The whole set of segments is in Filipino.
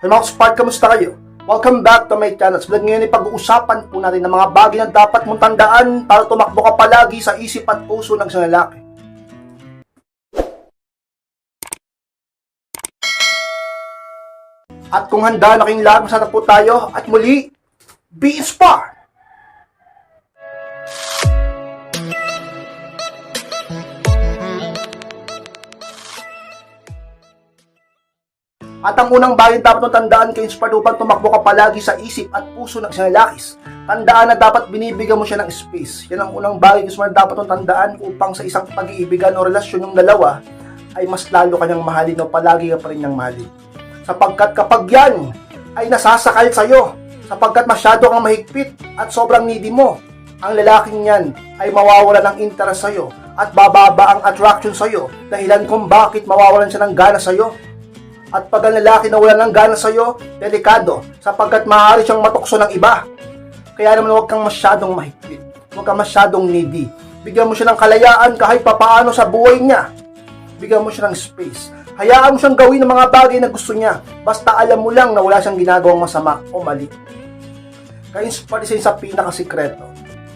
Hey mga spark, kamusta kayo? Welcome back to my channel. Vlog ngayon ay pag-uusapan po natin ng mga bagay na dapat mong tandaan para tumakbo ka palagi sa isip at puso ng isang lalaki. At kung handa na kayong lahat, masana po tayo at muli, be inspired! At ang unang bagay dapat tandaan kay inspired upang tumakbo ka palagi sa isip at puso ng isang lalakis. Tandaan na dapat binibigyan mo siya ng space. Yan ang unang bagay kay inspired dapat tandaan upang sa isang pag-iibigan o relasyon ng dalawa ay mas lalo kanyang mahalin o palagi ka pa rin niyang mahalin. Sapagkat kapag yan ay nasasakal sa'yo, sapagkat masyado kang mahigpit at sobrang needy mo, ang lalaking yan ay mawawala ng interest sa'yo at bababa ang attraction sa'yo dahilan kung bakit mawawalan siya ng gana sa'yo at pag ang lalaki na wala ng gana sa'yo, delikado, sapagkat maaari siyang matukso ng iba. Kaya naman huwag kang masyadong mahigpit. Huwag kang masyadong needy. Bigyan mo siya ng kalayaan kahit papaano sa buhay niya. Bigyan mo siya ng space. Hayaan mo siyang gawin ng mga bagay na gusto niya. Basta alam mo lang na wala siyang ginagawang masama o mali. Kaya isa sa pinakasikreto.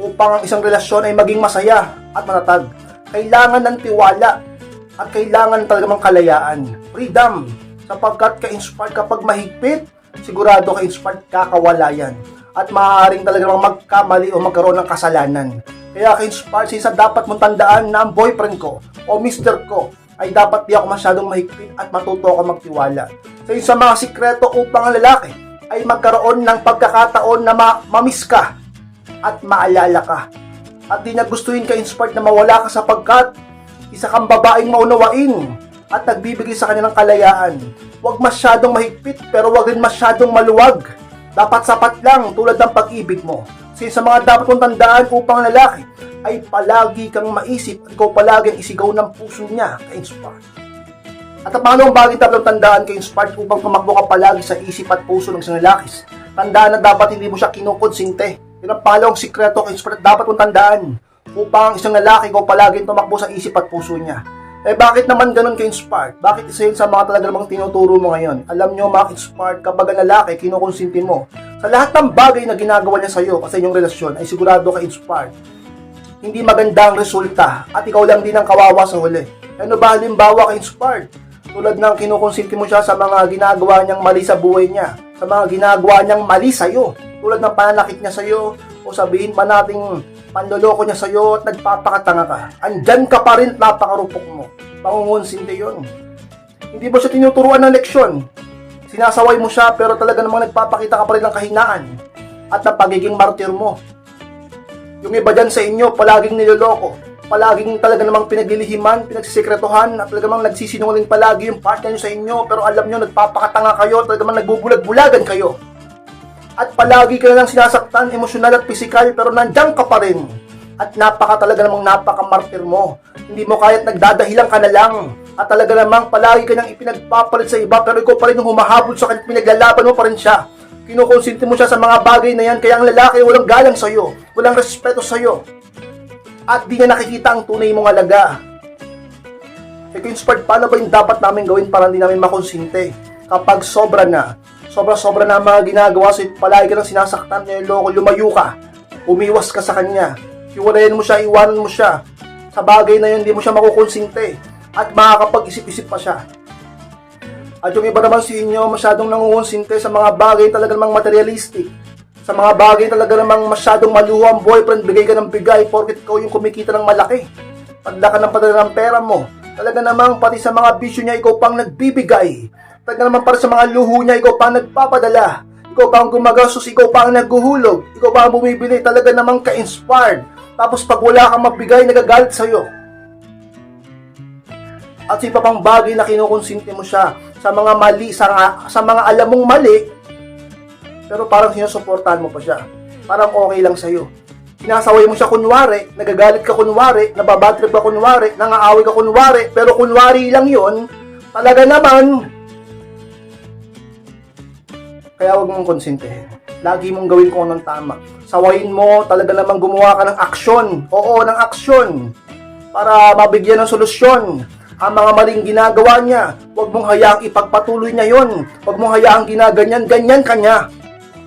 Upang ang isang relasyon ay maging masaya at matatag. Kailangan ng tiwala at kailangan talaga ng kalayaan. Freedom sapagkat ka-inspired kapag mahigpit, sigurado ka-inspired kakawalayan at maaaring talaga namang magkamali o magkaroon ng kasalanan. Kaya ka-inspired sa isa dapat mong tandaan na ang boyfriend ko o mister ko ay dapat di ako masyadong mahigpit at matuto ako magtiwala. Sa isa mga sikreto upang ang lalaki ay magkaroon ng pagkakataon na ma- mamiss ka at maalala ka. At di na gustuhin ka-inspired na mawala ka sapagkat isa kang babaeng maunawain at nagbibigay sa kanya ng kalayaan. Huwag masyadong mahigpit pero huwag rin masyadong maluwag. Dapat sapat lang tulad ng pag-ibig mo. Kasi sa mga dapat mong tandaan upang ang lalaki ay palagi kang maisip at ikaw palagi ang isigaw ng puso niya ka-inspire. At ang pangalawang bagay dapat tandaan ka-inspired upang tumakbo ka palagi sa isip at puso ng isang lalaki. Tandaan na dapat hindi mo siya kinukonsinte. Yun ang pangalawang sikreto ka-inspired at dapat mong tandaan upang ang isang lalaki ikaw palagi ang tumakbo sa isip at puso niya. Eh bakit naman ganun ka-inspired? Bakit isa yun sa mga talaga namang tinuturo mo ngayon? Alam nyo mga inspired kapag ang lalaki kinukonsinti mo. Sa lahat ng bagay na ginagawa niya sa iyo kasi inyong relasyon ay sigurado ka-inspired. Hindi maganda ang resulta at ikaw lang din ang kawawa sa huli. Ano ba halimbawa ka-inspired? Tulad ng kinukonsinti mo siya sa mga ginagawa niyang mali sa buhay niya. Sa mga ginagawa niyang mali sa iyo. Tulad ng pananakit niya sa iyo o sabihin pa nating panloloko niya sa iyo at nagpapakatanga ka. Andyan ka pa rin at napakarupok mo. Pangungonsinte yun. Hindi mo siya tinuturuan ng leksyon. Sinasaway mo siya pero talaga namang nagpapakita ka pa rin ng kahinaan at ng pagiging martir mo. Yung iba dyan sa inyo, palaging niloloko. Palaging talaga namang pinaglilihiman, pinagsisekretohan, at talaga namang nagsisinungaling palagi yung partner nyo sa inyo, pero alam nyo, nagpapakatanga kayo, talaga namang nagbubulag-bulagan kayo. At palagi ka na lang sinasaktan, emosyonal at pisikal, pero nandiyan ka pa rin. At napaka talaga namang napaka-martir mo. Hindi mo kaya't nagdadahilan ka na lang. At talaga namang palagi ka nang ipinagpapalit sa iba, pero ikaw pa rin yung humahabol sa kanya, pinaglalaban mo pa rin siya. Kinukonsinti mo siya sa mga bagay na yan, kaya ang lalaki walang galang sa'yo, walang respeto sa'yo. At di niya nakikita ang tunay mong alaga. Kung inspired, paano ba yung dapat namin gawin para hindi namin makonsinte? Kapag sobra na, sobra-sobra na mga ginagawa sa palagi ka nang sinasaktan, niloloko, lumayo ka, umiwas ka sa kanya, iwalayan mo siya, iwanan mo siya. Sa bagay na yun, hindi mo siya makukonsinte. At makakapag-isip-isip pa siya. At yung iba naman sa inyo, masyadong nangungonsinte sa mga bagay talaga namang materialistic. Sa mga bagay talaga namang masyadong maluwa ang boyfriend, bigay ka ng bigay porket ikaw yung kumikita ng malaki. Padla ka ng padala ng pera mo. Talaga namang pati sa mga bisyo niya, ikaw pang nagbibigay. Talaga namang para sa mga luho niya, ikaw pang nagpapadala. Ikaw pa ang gumagastos, ikaw pa ang naghuhulog. Ikaw pa ang bumibili, talaga namang ka-inspired. Tapos pag wala kang magbigay, nagagalit sa'yo. At sa iba pang bagay na kinukonsinti mo siya sa mga mali, sa, sa mga alam mong mali, pero parang sinusuportahan mo pa siya. Parang okay lang sa'yo. Sinasaway mo siya kunwari, nagagalit ka kunwari, nababatrip ka kunwari, nangaaway ka kunwari, pero kunwari lang yon talaga naman, kaya huwag mong konsintihin. Lagi mong gawin kung anong tama. Sawayin mo, talaga namang gumawa ka ng aksyon. Oo, ng aksyon. Para mabigyan ng solusyon ang mga maling ginagawa niya. Huwag mong hayaang ipagpatuloy niya yon. Huwag mong hayaang ginaganyan-ganyan kanya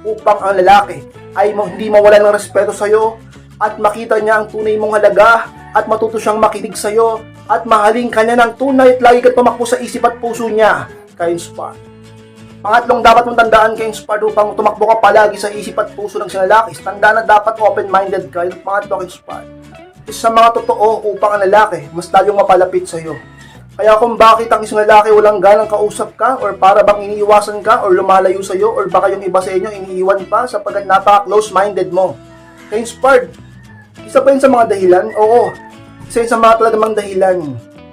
upang ang lalaki ay mo, hindi mawala ng respeto sa'yo at makita niya ang tunay mong halaga at matuto siyang makinig sa'yo at mahalin kanya ng tunay at lagi ka tumakbo sa isip at puso niya. Ka-inspire. Pangatlong dapat mong tandaan kay inspired upang tumakbo ka palagi sa isip at puso ng sinalaki. Tandaan na dapat open-minded ka. Yung pangatlo kay inspired. Isa sa mga totoo upang ang lalaki mas lalong mapalapit sa iyo. Kaya kung bakit ang isang lalaki walang ganang kausap ka or para bang iniiwasan ka or lumalayo sa iyo or baka yung iba sa inyo iniiwan pa sapagkat napaka-close-minded mo. Kay inspired. Isa pa yun sa mga dahilan, oo. Isa yun sa mga talagang dahilan.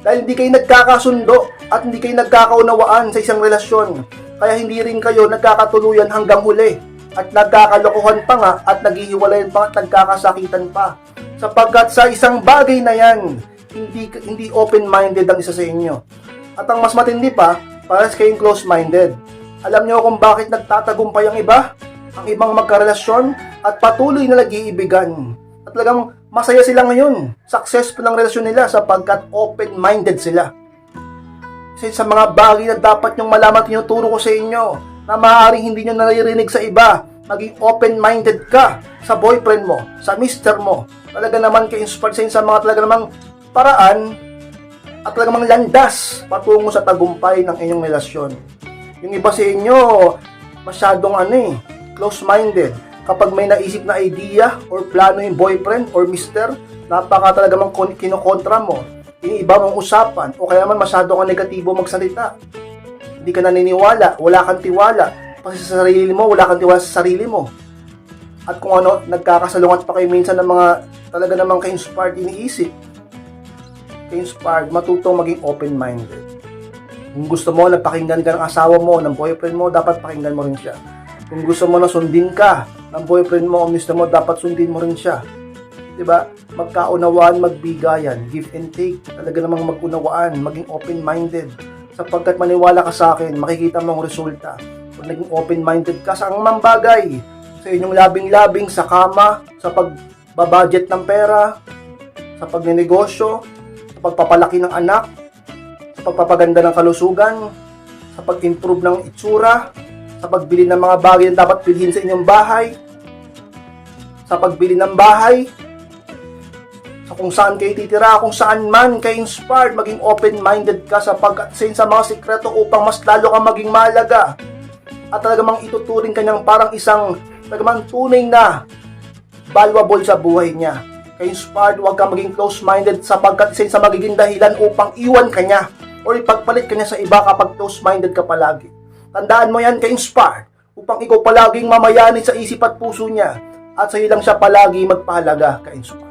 Dahil hindi kayo nagkakasundo at hindi kayo nagkakaunawaan sa isang relasyon. Kaya hindi rin kayo nagkakatuluyan hanggang huli. At nagkakalokohan pa nga at naghihiwalayan pa at nagkakasakitan pa. Sapagkat sa isang bagay na yan, hindi hindi open-minded ang isa sa inyo. At ang mas matindi pa, pares kayong close-minded. Alam niyo kung bakit nagtatagumpay ang iba? Ang ibang magkarelasyon at patuloy na nag-iibigan. At talagang masaya sila ngayon. Successful ang relasyon nila sapagkat open-minded sila. Yun sa mga bagay na dapat nyong malaman tinuturo ko sa inyo na maaaring hindi nyo naririnig sa iba. Maging open-minded ka sa boyfriend mo, sa mister mo. Talaga naman ka-inspired sa inyo sa mga talaga namang paraan at talaga namang landas patungo sa tagumpay ng inyong relasyon. Yung iba sa inyo, masyadong ano eh, close-minded. Kapag may naisip na idea or plano yung boyfriend or mister, napaka talaga mang kon- kinokontra mo. Iniiba mong usapan o kaya man masyado kang negatibo magsalita. Hindi ka naniniwala, wala kang tiwala. Kasi sa sarili mo, wala kang tiwala sa sarili mo. At kung ano, nagkakasalungat pa kayo minsan ng mga talaga namang ka-inspired iniisip. Ka-inspired, matutong maging open-minded. Kung gusto mo na pakinggan ka ng asawa mo, ng boyfriend mo, dapat pakinggan mo rin siya. Kung gusto mo na sundin ka ng boyfriend mo o mister mo, dapat sundin mo rin siya. 'Di ba? Magkaunawaan, magbigayan, give and take. Talaga namang mag-unawaan, maging open-minded. Sapagkat maniwala ka sa akin, makikita mo ang resulta. Kung naging open-minded ka sa anumang bagay, sa inyong labing-labing sa kama, sa pagbabudget ng pera, sa pagnenegosyo, sa pagpapalaki ng anak, sa pagpapaganda ng kalusugan, sa pag-improve ng itsura, sa pagbili ng mga bagay na dapat bilhin sa inyong bahay, sa pagbili ng bahay, kung saan kayo titira, kung saan man kayo inspired, maging open-minded ka sa pag-attain sa mga sikreto upang mas lalo kang maging malaga. At talagang ituturing ka niyang parang isang talagang tunay na valuable sa buhay niya. Kaya inspired, huwag kang maging close-minded sapagkat sa magiging dahilan upang iwan ka niya or ipagpalit ka niya sa iba kapag close-minded ka palagi. Tandaan mo yan kay inspired upang ikaw palaging mamayanin sa isip at puso niya at sa lang siya palagi magpahalaga ka inspired.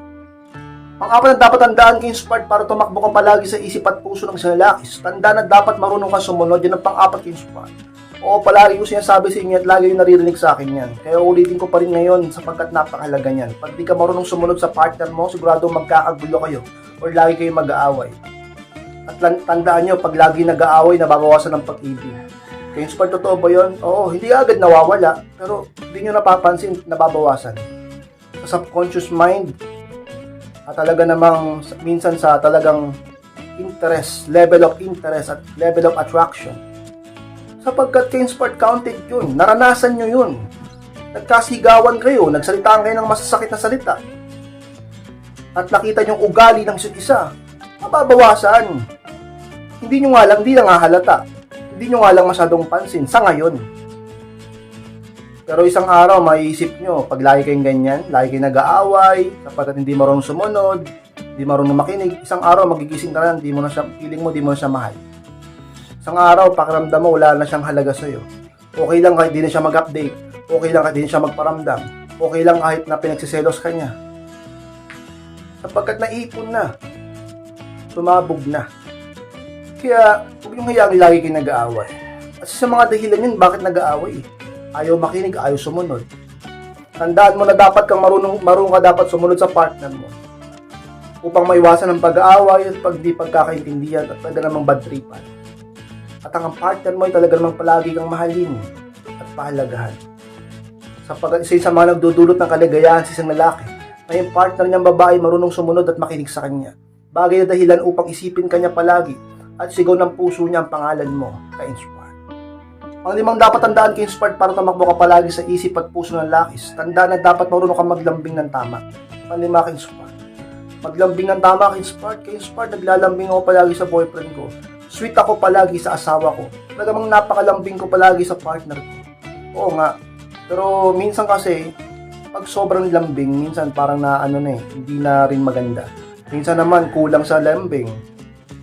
Pang-apat na dapat tandaan kay inspired para tumakbo ka palagi sa isip at puso ng isang lalaki. Tandaan na dapat marunong ka sumunod. Yan ang pang-apat kay inspired. Oo, palagi ko sinasabi sa inyo at lagi yung naririnig sa akin yan. Kaya ulitin ko pa rin ngayon sapagkat napakahalaga niyan. Pag di ka marunong sumunod sa partner mo, sigurado magkakagulo kayo or lagi kayo mag-aaway. At tandaan nyo, pag lagi nag-aaway, nababawasan ng pag-ibig. Kaya inspired, totoo ba yun? Oo, hindi agad nawawala, pero hindi nyo napapansin, nababawasan. Sa subconscious mind, at talaga namang minsan sa talagang interest, level of interest at level of attraction. Sapagkat kay inspired counted yun, naranasan nyo yun. Nagkasigawan kayo, nagsalitaan kayo ng masasakit na salita. At nakita nyo ugali ng isa't isa, mababawasan. Hindi nyo nga lang, hindi na nga halata. Hindi nyo nga lang masyadong pansin sa ngayon. Pero isang araw, maiisip nyo, pag lagi kayong ganyan, lagi kayong nag-aaway, sapagkat hindi marunong sumunod, hindi marunong makinig, isang araw magigising ka na, hindi mo na siya, feeling mo, hindi mo na siya mahal. Isang araw, pakiramdam mo, wala na siyang halaga sa'yo. Okay lang kahit di na siya mag-update. Okay lang kahit di na siya magparamdam. Okay lang kahit na pinagsiselos ka niya. Sapagkat naipon na. Sumabog na. Kaya, huwag yung hayaan lagi kayo nag-aaway. At sa mga dahilan yun, bakit nag-aaway? Ayaw makinig, ayaw sumunod. Tandaan mo na dapat kang marunong, marunong ka dapat sumunod sa partner mo. Upang maiwasan ang pag-aaway at pag di pagkakaintindihan at talaga namang bad tripan. At ang partner mo ay talaga namang palagi kang mahalin at pahalagahan. Sapagkat isa sa mga nagdudulot ng kaligayahan sa isang lalaki na yung partner niyang babae marunong sumunod at makinig sa kanya. Bagay na dahilan upang isipin kanya palagi at sigaw ng puso niya ang pangalan mo, ka-inspired. Ang limang dapat tandaan ka-inspired para tumakbo ka palagi sa isip at puso ng lakis. Tandaan na dapat marunong ka maglambing ng tama. Panlima ka-inspired. Maglambing ng tama ka-inspired. Ka-inspired, naglalambing ako palagi sa boyfriend ko. Sweet ako palagi sa asawa ko. Talagang napakalambing ko palagi sa partner ko. Oo nga. Pero minsan kasi, pag sobrang lambing, minsan parang na ano na eh, hindi na rin maganda. Minsan naman kulang sa lambing.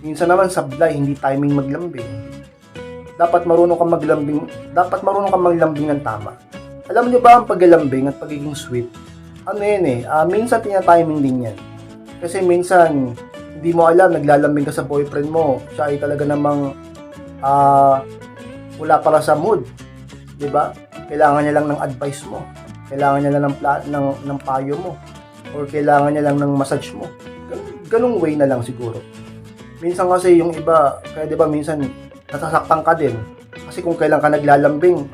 Minsan naman sablay, hindi timing maglambing. Dapat marunong kang maglambing, dapat marunong kang maglambing ng tama. Alam niyo ba ang paglalambing at pagiging sweet? Ano yan eh, ah, minsan tina-timing din yan. Kasi minsan, hindi mo alam, naglalambing ka sa boyfriend mo, siya ay talaga namang ah, wala para sa mood. ba? Kailangan niya lang ng advice mo. Kailangan niya lang ng, pla- ng, ng payo mo. Or kailangan niya lang ng massage mo. Ganun, ganung way na lang siguro. Minsan kasi yung iba, kaya 'di ba minsan nasasaktan ka din. Kasi kung kailan ka naglalambing,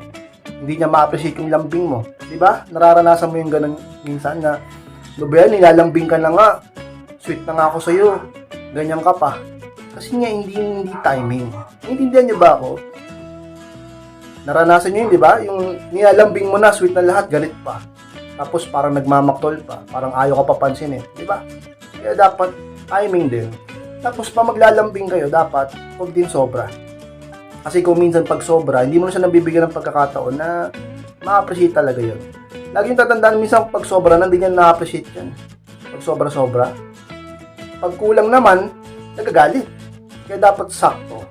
hindi niya ma-appreciate yung lambing mo. 'Di ba? Nararanasan mo yung ganun minsan na Lubayan, nilalambing ka na nga. Sweet na nga ako sa'yo. Ganyan ka pa. Kasi nga, hindi, hindi timing. Naiintindihan niyo ba ako? Naranasan niyo yun, di ba? Yung nilalambing mo na, sweet na lahat, galit pa. Tapos parang nagmamaktol pa. Parang ayaw ka papansinin. Di ba? Kaya dapat timing din. Tapos pa maglalambing kayo, dapat huwag din sobra. Kasi kung minsan pag sobra, hindi mo na siya nabibigyan ng pagkakataon na ma-appreciate talaga yun. Laging tatandaan minsan pag sobra, nandun yan na-appreciate yan. Pag sobra-sobra. Pag kulang naman, nagagalit. Kaya dapat sakto.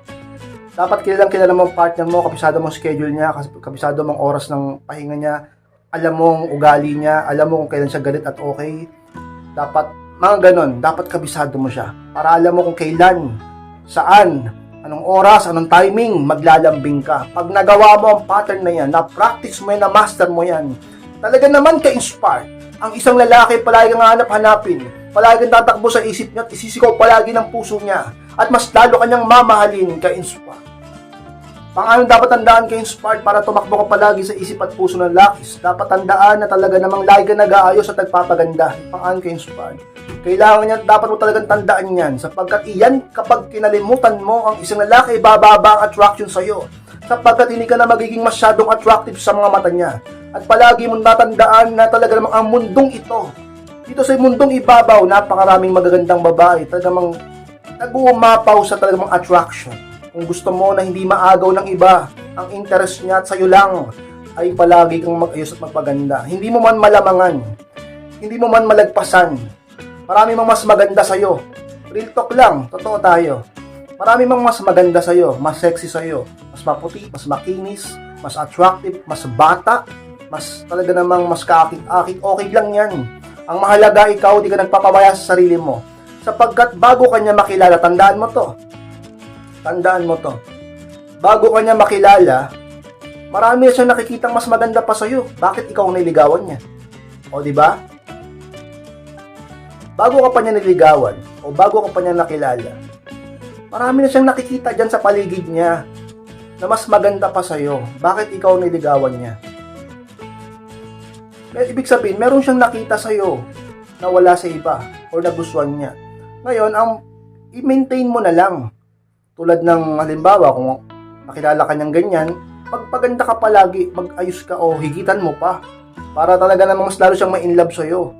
Dapat kilalang kilala mong partner mo, kabisado mong schedule niya, kabisado mong oras ng pahinga niya, alam mong ugali niya, alam mo kung kailan siya galit at okay. Dapat, mga ganon, dapat kabisado mo siya. Para alam mo kung kailan, saan, anong oras, anong timing, maglalambing ka. Pag nagawa mo ang pattern na yan, na-practice mo yan, na-master mo yan, talaga naman ka-inspire. Ang isang lalaki palagi kang hanap-hanapin, palagi kang tatakbo sa isip niya at isisikaw palagi ng puso niya at mas lalo kanyang mamahalin ka-inspire. Pang-ayon dapat tandaan ka-inspired para tumakbo ka palagi sa isip at puso ng lakis. Dapat tandaan na talaga namang lagi ka nag-aayos at nagpapaganda. Pang-ayon ka-inspired. Kailangan niya, dapat mo talagang tandaan yan sapagkat iyan kapag kinalimutan mo ang isang lalaki, bababa ang attraction sa'yo sapagkat hindi ka na magiging masyadong attractive sa mga mata niya. At palagi mong natandaan na talaga namang ang mundong ito, dito sa mundong ibabaw, napakaraming magagandang babae, talagang nag-uumapaw sa talagang attraction. Kung gusto mo na hindi maagaw ng iba, ang interest niya at sa'yo lang, ay palagi kang mag-ayos at magpaganda. Hindi mo man malamangan, hindi mo man malagpasan, marami mang mas maganda sa'yo. Real talk lang, totoo tayo. Marami mang mas maganda sa'yo, mas sexy sa'yo, mas maputi, mas makinis, mas attractive, mas bata, mas talaga namang mas kaakit-akit, okay lang yan. Ang mahalaga ikaw, di ka nagpapabaya sa sarili mo. Sapagkat bago kanya makilala, tandaan mo to. Tandaan mo to. Bago kanya makilala, marami na siyang nakikitang mas maganda pa sa'yo. Bakit ikaw ang niligawan niya? O, di ba? Bago ka pa niya niligawan, o bago ka pa niya nakilala, marami na siyang nakikita dyan sa paligid niya na mas maganda pa sa'yo. Bakit ikaw ang niligawan niya? Ibig sabihin, meron siyang nakita sa'yo na wala sa iba o nagustuhan niya. Ngayon, ang i-maintain mo na lang. Tulad ng halimbawa, kung nakilala ka niyang ganyan, magpaganda ka palagi, mag-ayos ka o higitan mo pa. Para talaga namang mas lalo siyang ma-inlove sa'yo.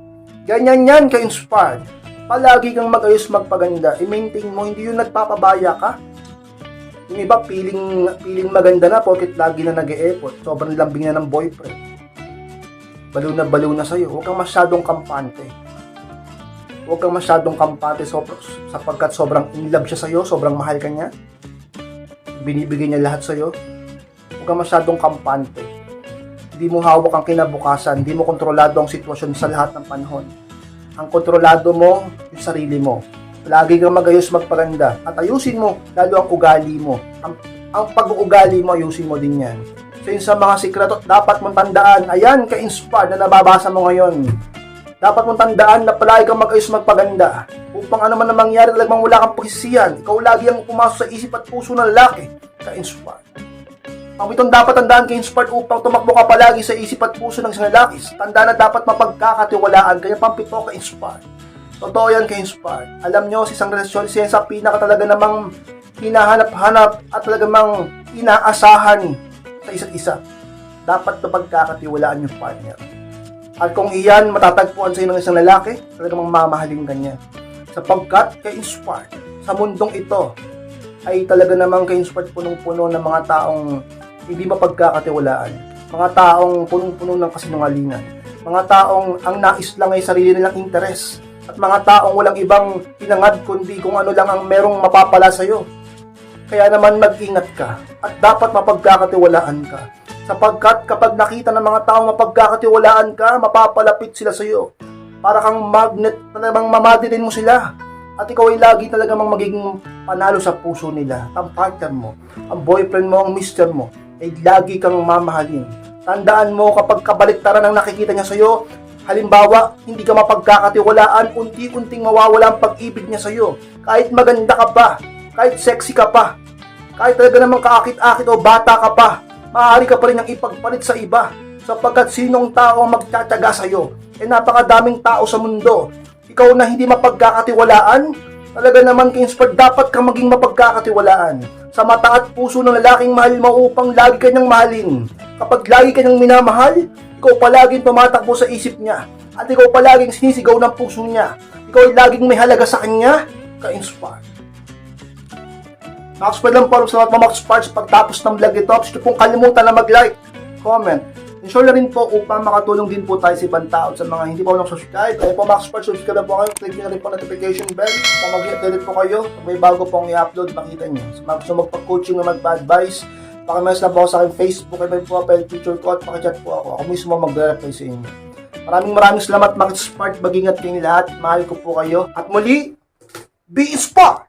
Ganyan yan ka-inspired. Palagi kang mag-ayos magpaganda. I-maintain mo, hindi yung nagpapabaya ka. Yung iba, feeling, feeling maganda na porket lagi na nag-e-effort. Sobrang lambing na ng boyfriend baliw na baliw na sa'yo. Huwag kang masyadong kampante. Huwag kang masyadong kampante sapagkat sobrang in love siya sa'yo, sobrang mahal ka niya. Binibigay niya lahat sa'yo. Huwag kang masyadong kampante. Hindi mo hawak ang kinabukasan, hindi mo kontrolado ang sitwasyon sa lahat ng panahon. Ang kontrolado mo, yung sarili mo. Lagi kang magayos magpaganda at ayusin mo lalo ang ugali mo. Ang, ang pag-uugali mo, ayusin mo din yan. So yun sa mga sikreto, dapat mong tandaan, ayan, ka-inspired na nababasa mo ngayon. Dapat mong tandaan na palagi kang mag-ayos magpaganda. Upang ano man na mangyari, talagang wala kang posisyan. Ikaw lagi ang pumasok sa isip at puso ng lalaki. Ka-inspired. Ang itong dapat tandaan ka-inspired upang tumakbo ka palagi sa isip at puso ng isang lalaki. Tandaan na dapat mapagkakatiwalaan, kaya pampito ka-inspired. Totoo yan kay Inspired. Alam nyo, sa isang relasyon, siya sa pinaka talaga namang hinahanap-hanap at talaga mang inaasahan sa isa't isa. Dapat na pagkakatiwalaan yung partner. At kung iyan matatagpuan sa ng isang lalaki, talagang mamahalin ka. Sapagkat kay Inspired, sa mundong ito, ay talaga namang kay Inspired punong-puno ng mga taong hindi mapagkakatiwalaan. Mga taong punong-puno ng kasinungalingan. Mga taong ang nais lang ay sarili nilang interes. At mga taong walang ibang pinangad kundi kung ano lang ang merong mapapala sa'yo. Kaya naman mag-ingat ka at dapat mapagkakatiwalaan ka. Sapagkat kapag nakita ng mga tao mapagkakatiwalaan ka, mapapalapit sila sa iyo. Para kang magnet na namang mamadilin mo sila. At ikaw ay lagi talaga mang magiging panalo sa puso nila. Ang partner mo, ang boyfriend mo, ang mister mo, ay lagi kang mamahalin. Tandaan mo kapag kabaliktaran ang nakikita niya sa iyo, halimbawa, hindi ka mapagkakatiwalaan, unti-unting mawawala ang pag-ibig niya sa iyo. Kahit maganda ka pa, kahit sexy ka pa, kahit talaga namang kaakit-akit o bata ka pa, maaari ka pa rin ang ipagpalit sa iba sapagkat sinong tao ang magtsatsaga sa iyo. E napakadaming tao sa mundo. Ikaw na hindi mapagkakatiwalaan, talaga naman Kingsford, dapat kang maging mapagkakatiwalaan. Sa mata at puso ng lalaking mahal mo upang lagi kanyang mahalin. Kapag lagi kanyang minamahal, ikaw palaging tumatakbo sa isip niya. At ikaw palaging sinisigaw ng puso niya. Ikaw ay laging may halaga sa kanya, ka-inspire. Max pa lang po sa mga Max Parts pagtapos ng vlog ito. Gusto pong kalimutan na mag-like, comment. Ensure na rin po upang makatulong din po tayo sa ibang tao sa mga hindi po nag-subscribe. Kaya po Max Parts, subscribe na po kayo. Click nyo rin po notification bell. Kung mag-update po kayo, pag may bago pong i-upload, makita nyo. Sa mga gusto magpa-coaching na mag-advise, pakimas na po sa aking Facebook, ay may profile picture ko at pakichat po ako. Ako mismo magre-reply sa inyo. Maraming maraming salamat Max Parts. Mag-ingat kayong lahat. Mahal ko po kayo. At muli, be inspired!